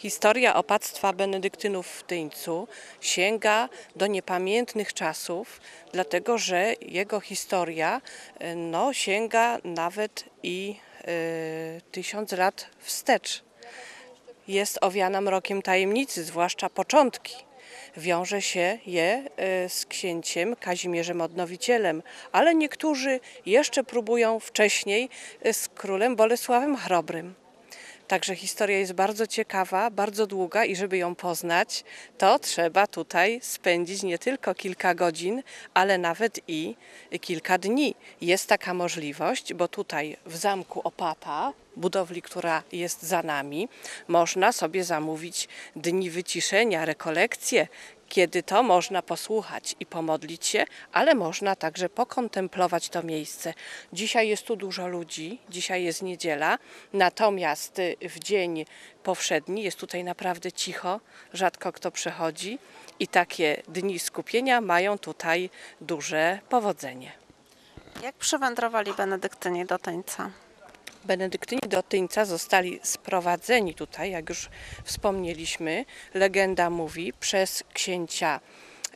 Historia opactwa benedyktynów w Tyńcu sięga do niepamiętnych czasów, dlatego że jego historia e, no, sięga nawet i y, tysiąc lat wstecz. Jest owiana mrokiem tajemnicy, zwłaszcza początki. Wiąże się je y, z księciem Kazimierzem Odnowicielem, ale niektórzy jeszcze próbują wcześniej z królem Bolesławem Chrobrym. Także historia jest bardzo ciekawa, bardzo długa i żeby ją poznać, to trzeba tutaj spędzić nie tylko kilka godzin, ale nawet i kilka dni. Jest taka możliwość, bo tutaj w zamku Opata, budowli, która jest za nami, można sobie zamówić dni wyciszenia, rekolekcje, kiedy to można posłuchać i pomodlić się, ale można także pokontemplować to miejsce. Dzisiaj jest tu dużo ludzi, dzisiaj jest niedziela, natomiast y, w dzień powszedni jest tutaj naprawdę cicho, rzadko kto przechodzi i takie dni skupienia mają tutaj duże powodzenie. Jak przywędrowali benedyktyni do Tyńca? Benedyktyni do Tyńca zostali sprowadzeni tutaj, jak już wspomnieliśmy, legenda mówi, przez księcia,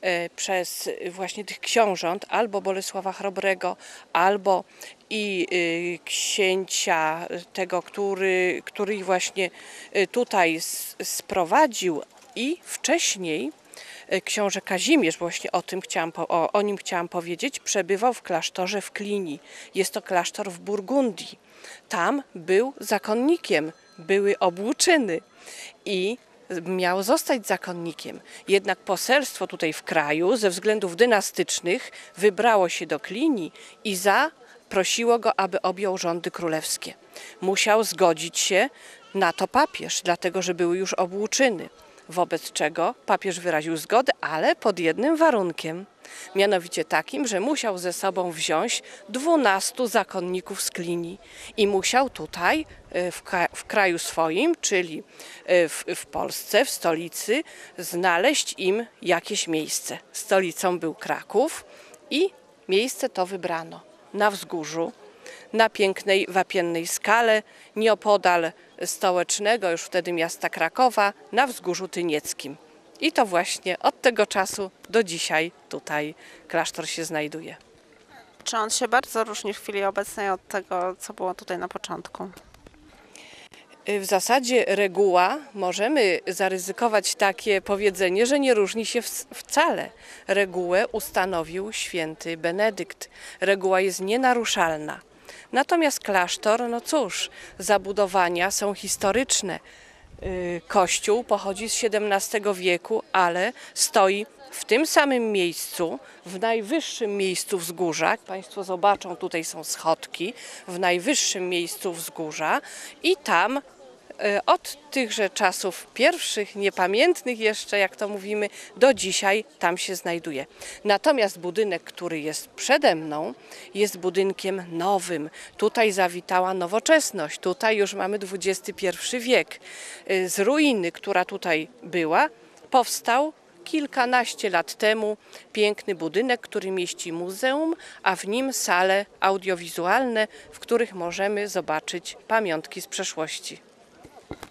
e, przez właśnie tych książąt, albo Bolesława Chrobrego, albo i e, księcia tego, który, który ich właśnie e, tutaj sprowadził i wcześniej książę Kazimierz, właśnie o tym chciałam, o, o nim chciałam powiedzieć, przebywał w klasztorze w Klini. Jest to klasztor w Burgundii. Tam był zakonnikiem, były obłuczyny i miał zostać zakonnikiem. Jednak poselstwo tutaj w kraju ze względów dynastycznych wybrało się do Klini i zaprosiło go, aby objął rządy królewskie. Musiał zgodzić się na to papież, dlatego że były już obłuczyny wobec czego papież wyraził zgodę, ale pod jednym warunkiem. Mianowicie takim, że musiał ze sobą wziąć dwunastu zakonników z Klini i musiał tutaj e, w, kraju swoim, czyli e, w, w Polsce, w stolicy, znaleźć im jakieś miejsce. Stolicą był Kraków i miejsce to wybrano na wzgórzu na pięknej wapiennej skale, nieopodal stołecznego, już wtedy miasta Krakowa, na wzgórzu Tynieckim. I to właśnie od tego czasu do dzisiaj tutaj klasztor się znajduje. Czy on się bardzo różni w chwili obecnej od tego, co było tutaj na początku? W zasadzie reguła, możemy zaryzykować takie powiedzenie, że nie różni się wcale. Regułę ustanowił święty Benedykt. Reguła jest nienaruszalna. Natomiast klasztor, no cóż, zabudowania są historyczne. Y, kościół pochodzi z XVII wieku, ale stoi w tym samym miejscu, w najwyższym miejscu wzgórza, Państwo zobaczą, tutaj są schodki, w najwyższym miejscu wzgórza i tam od tychże czasów pierwszych, niepamiętnych jeszcze, jak to mówimy, do dzisiaj tam się znajduje. Natomiast budynek, który jest przede mną, jest budynkiem nowym. Tutaj zawitała nowoczesność, tutaj już mamy XXI wiek. E, z ruiny, która tutaj była, powstał kilkanaście lat temu piękny budynek, który mieści muzeum, a w nim sale audiowizualne, w których możemy zobaczyć pamiątki z przeszłości.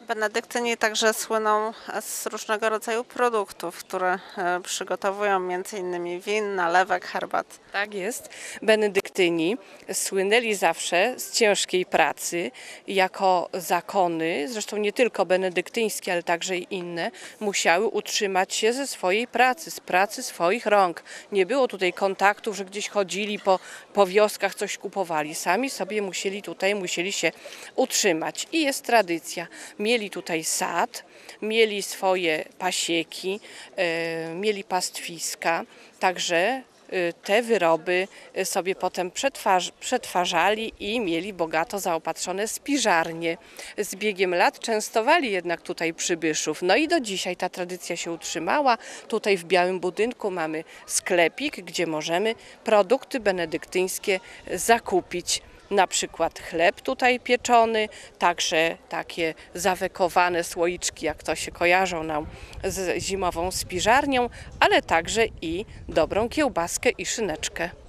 Benedyktyni także słyną z różnego rodzaju produktów, które e, przygotowują m.in. win, nalewek, herbat. Tak jest. Benedyktyni słynęli zawsze z ciężkiej pracy. Jako zakony, zresztą nie tylko benedyktyńskie, ale także i inne, musiały utrzymać się ze swojej pracy, z pracy swoich rąk. Nie było tutaj kontaktów, że gdzieś chodzili po, po wioskach, coś kupowali. Sami sobie musieli tutaj, musieli się utrzymać. I jest tradycja tutaj sad, mieli swoje pasieki, e, mieli pastwiska, także e, te wyroby sobie potem przetwarz, przetwarzali i mieli bogato zaopatrzone spiżarnie. Z biegiem lat częstowali jednak tutaj przybyszów. No i do dzisiaj ta tradycja się utrzymała. Tutaj w Białym Budynku mamy sklepik, gdzie możemy produkty benedyktyńskie zakupić na przykład chleb tutaj pieczony, także takie zawekowane słoiczki, jak to się kojarzą nam z zimową spiżarnią, ale także i dobrą kiełbaskę i szyneczkę.